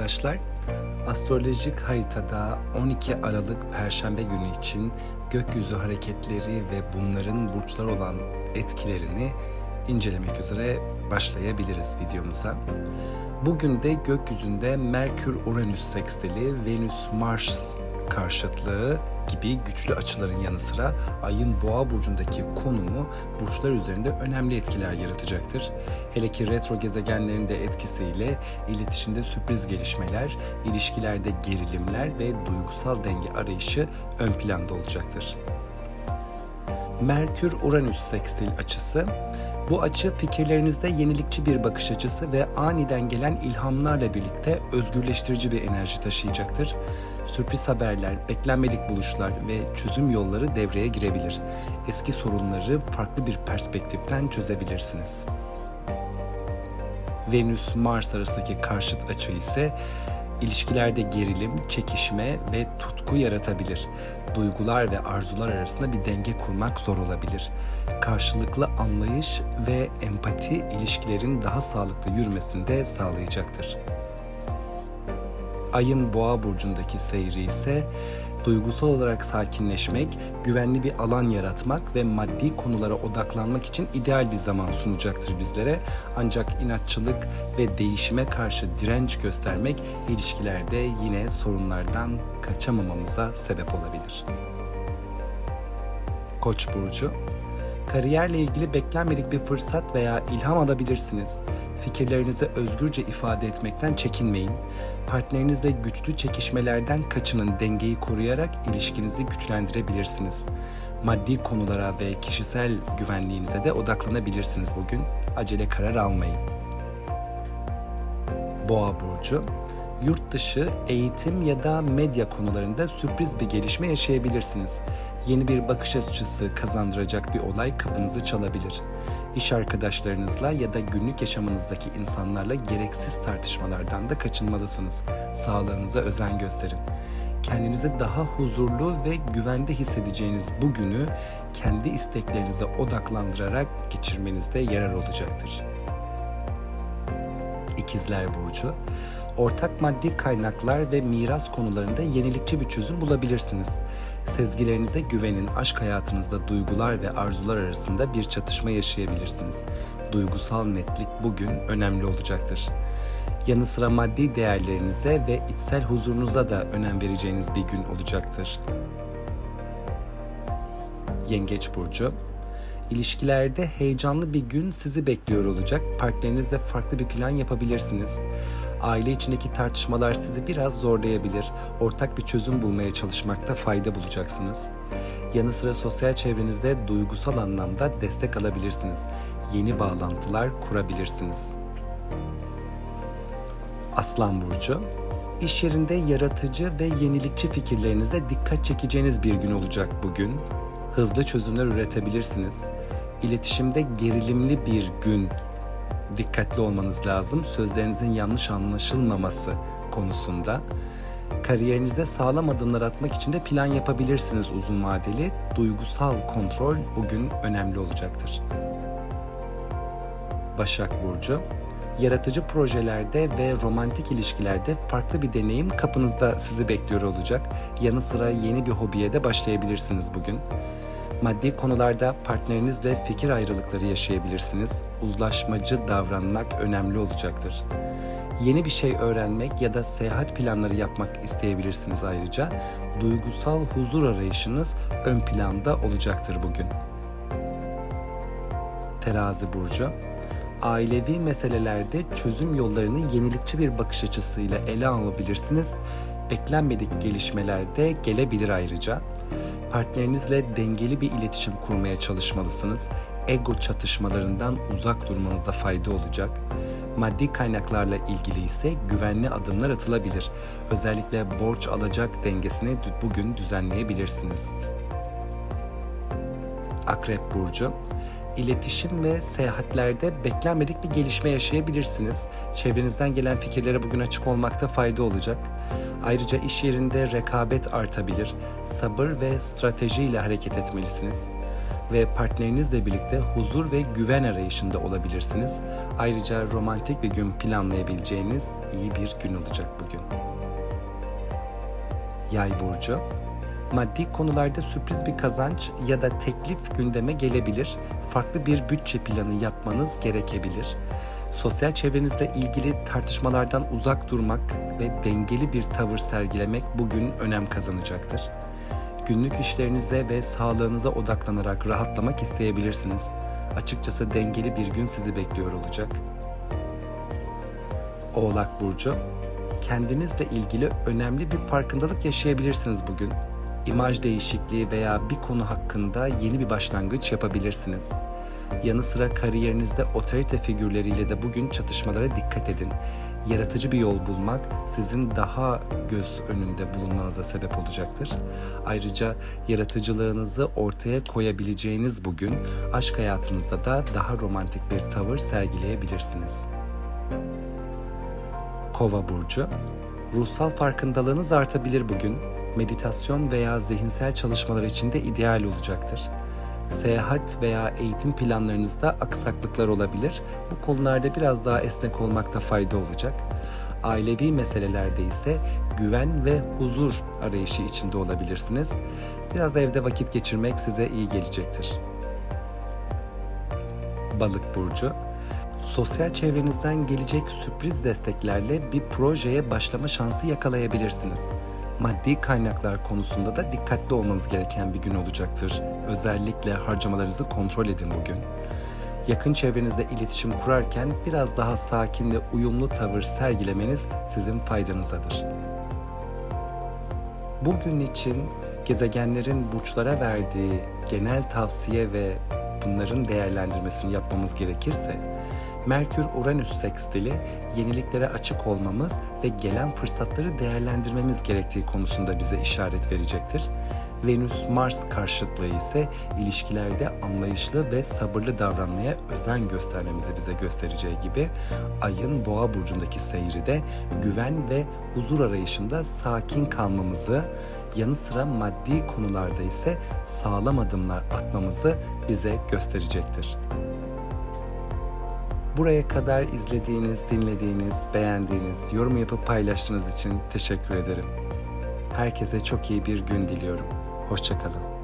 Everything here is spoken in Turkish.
arkadaşlar. Astrolojik haritada 12 Aralık Perşembe günü için gökyüzü hareketleri ve bunların burçlar olan etkilerini incelemek üzere başlayabiliriz videomuza. Bugün de gökyüzünde Merkür-Uranüs sekstili, Venüs-Mars karşıtlığı gibi güçlü açıların yanı sıra ayın boğa burcundaki konumu burçlar üzerinde önemli etkiler yaratacaktır. Hele ki retro gezegenlerin de etkisiyle iletişimde sürpriz gelişmeler, ilişkilerde gerilimler ve duygusal denge arayışı ön planda olacaktır. Merkür-Uranüs sekstil açısı. Bu açı fikirlerinizde yenilikçi bir bakış açısı ve aniden gelen ilhamlarla birlikte özgürleştirici bir enerji taşıyacaktır. Sürpriz haberler, beklenmedik buluşlar ve çözüm yolları devreye girebilir. Eski sorunları farklı bir perspektiften çözebilirsiniz. Venüs-Mars arasındaki karşıt açı ise ilişkilerde gerilim, çekişme ve tutku yaratabilir. Duygular ve arzular arasında bir denge kurmak zor olabilir. Karşılıklı anlayış ve empati ilişkilerin daha sağlıklı yürümesini de sağlayacaktır. Ayın boğa burcundaki seyri ise duygusal olarak sakinleşmek, güvenli bir alan yaratmak ve maddi konulara odaklanmak için ideal bir zaman sunacaktır bizlere. Ancak inatçılık ve değişime karşı direnç göstermek ilişkilerde yine sorunlardan kaçamamamıza sebep olabilir. Koç burcu Kariyerle ilgili beklenmedik bir fırsat veya ilham alabilirsiniz. Fikirlerinizi özgürce ifade etmekten çekinmeyin. Partnerinizle güçlü çekişmelerden kaçının dengeyi koruyarak ilişkinizi güçlendirebilirsiniz. Maddi konulara ve kişisel güvenliğinize de odaklanabilirsiniz bugün. Acele karar almayın. Boğa burcu yurt dışı, eğitim ya da medya konularında sürpriz bir gelişme yaşayabilirsiniz. Yeni bir bakış açısı kazandıracak bir olay kapınızı çalabilir. İş arkadaşlarınızla ya da günlük yaşamınızdaki insanlarla gereksiz tartışmalardan da kaçınmalısınız. Sağlığınıza özen gösterin. Kendinizi daha huzurlu ve güvende hissedeceğiniz bu günü kendi isteklerinize odaklandırarak geçirmenizde yarar olacaktır. İkizler Burcu ortak maddi kaynaklar ve miras konularında yenilikçi bir çözüm bulabilirsiniz. Sezgilerinize güvenin, aşk hayatınızda duygular ve arzular arasında bir çatışma yaşayabilirsiniz. Duygusal netlik bugün önemli olacaktır. Yanı sıra maddi değerlerinize ve içsel huzurunuza da önem vereceğiniz bir gün olacaktır. Yengeç Burcu İlişkilerde heyecanlı bir gün sizi bekliyor olacak. Partnerinizle farklı bir plan yapabilirsiniz. Aile içindeki tartışmalar sizi biraz zorlayabilir. Ortak bir çözüm bulmaya çalışmakta fayda bulacaksınız. Yanı sıra sosyal çevrenizde duygusal anlamda destek alabilirsiniz. Yeni bağlantılar kurabilirsiniz. Aslan burcu İş yerinde yaratıcı ve yenilikçi fikirlerinizle dikkat çekeceğiniz bir gün olacak bugün. Hızlı çözümler üretebilirsiniz. İletişimde gerilimli bir gün dikkatli olmanız lazım. Sözlerinizin yanlış anlaşılmaması konusunda. Kariyerinizde sağlam adımlar atmak için de plan yapabilirsiniz uzun vadeli. Duygusal kontrol bugün önemli olacaktır. Başak Burcu yaratıcı projelerde ve romantik ilişkilerde farklı bir deneyim kapınızda sizi bekliyor olacak. Yanı sıra yeni bir hobiye de başlayabilirsiniz bugün. Maddi konularda partnerinizle fikir ayrılıkları yaşayabilirsiniz. Uzlaşmacı davranmak önemli olacaktır. Yeni bir şey öğrenmek ya da seyahat planları yapmak isteyebilirsiniz ayrıca. Duygusal huzur arayışınız ön planda olacaktır bugün. Terazi burcu ailevi meselelerde çözüm yollarını yenilikçi bir bakış açısıyla ele alabilirsiniz. Beklenmedik gelişmeler de gelebilir ayrıca. Partnerinizle dengeli bir iletişim kurmaya çalışmalısınız. Ego çatışmalarından uzak durmanızda fayda olacak. Maddi kaynaklarla ilgili ise güvenli adımlar atılabilir. Özellikle borç alacak dengesini bugün düzenleyebilirsiniz. Akrep burcu iletişim ve seyahatlerde beklenmedik bir gelişme yaşayabilirsiniz. Çevrenizden gelen fikirlere bugün açık olmakta fayda olacak. Ayrıca iş yerinde rekabet artabilir. Sabır ve stratejiyle hareket etmelisiniz. ve partnerinizle birlikte huzur ve güven arayışında olabilirsiniz. Ayrıca romantik bir gün planlayabileceğiniz iyi bir gün olacak bugün. Yay burcu Maddi konularda sürpriz bir kazanç ya da teklif gündeme gelebilir. Farklı bir bütçe planı yapmanız gerekebilir. Sosyal çevrenizle ilgili tartışmalardan uzak durmak ve dengeli bir tavır sergilemek bugün önem kazanacaktır. Günlük işlerinize ve sağlığınıza odaklanarak rahatlamak isteyebilirsiniz. Açıkçası dengeli bir gün sizi bekliyor olacak. Oğlak burcu kendinizle ilgili önemli bir farkındalık yaşayabilirsiniz bugün. İmaj değişikliği veya bir konu hakkında yeni bir başlangıç yapabilirsiniz. Yanı sıra kariyerinizde otorite figürleriyle de bugün çatışmalara dikkat edin. Yaratıcı bir yol bulmak sizin daha göz önünde bulunmanıza sebep olacaktır. Ayrıca yaratıcılığınızı ortaya koyabileceğiniz bugün aşk hayatınızda da daha romantik bir tavır sergileyebilirsiniz. Kova burcu. Ruhsal farkındalığınız artabilir bugün. Meditasyon veya zihinsel çalışmalar için de ideal olacaktır. Seyahat veya eğitim planlarınızda aksaklıklar olabilir. Bu konularda biraz daha esnek olmakta fayda olacak. Ailevi meselelerde ise güven ve huzur arayışı içinde olabilirsiniz. Biraz evde vakit geçirmek size iyi gelecektir. Balık burcu Sosyal çevrenizden gelecek sürpriz desteklerle bir projeye başlama şansı yakalayabilirsiniz. Maddi kaynaklar konusunda da dikkatli olmanız gereken bir gün olacaktır. Özellikle harcamalarınızı kontrol edin bugün. Yakın çevrenizle iletişim kurarken biraz daha sakin ve uyumlu tavır sergilemeniz sizin faydanızadır. Bugün için gezegenlerin burçlara verdiği genel tavsiye ve bunların değerlendirmesini yapmamız gerekirse Merkür-Uranüs sekstili yeniliklere açık olmamız ve gelen fırsatları değerlendirmemiz gerektiği konusunda bize işaret verecektir. Venüs-Mars karşıtlığı ise ilişkilerde anlayışlı ve sabırlı davranmaya özen göstermemizi bize göstereceği gibi Ay'ın Boğa burcundaki seyri de güven ve huzur arayışında sakin kalmamızı, yanı sıra maddi konularda ise sağlam adımlar atmamızı bize gösterecektir. Buraya kadar izlediğiniz, dinlediğiniz, beğendiğiniz, yorum yapıp paylaştığınız için teşekkür ederim. Herkese çok iyi bir gün diliyorum. Hoşçakalın.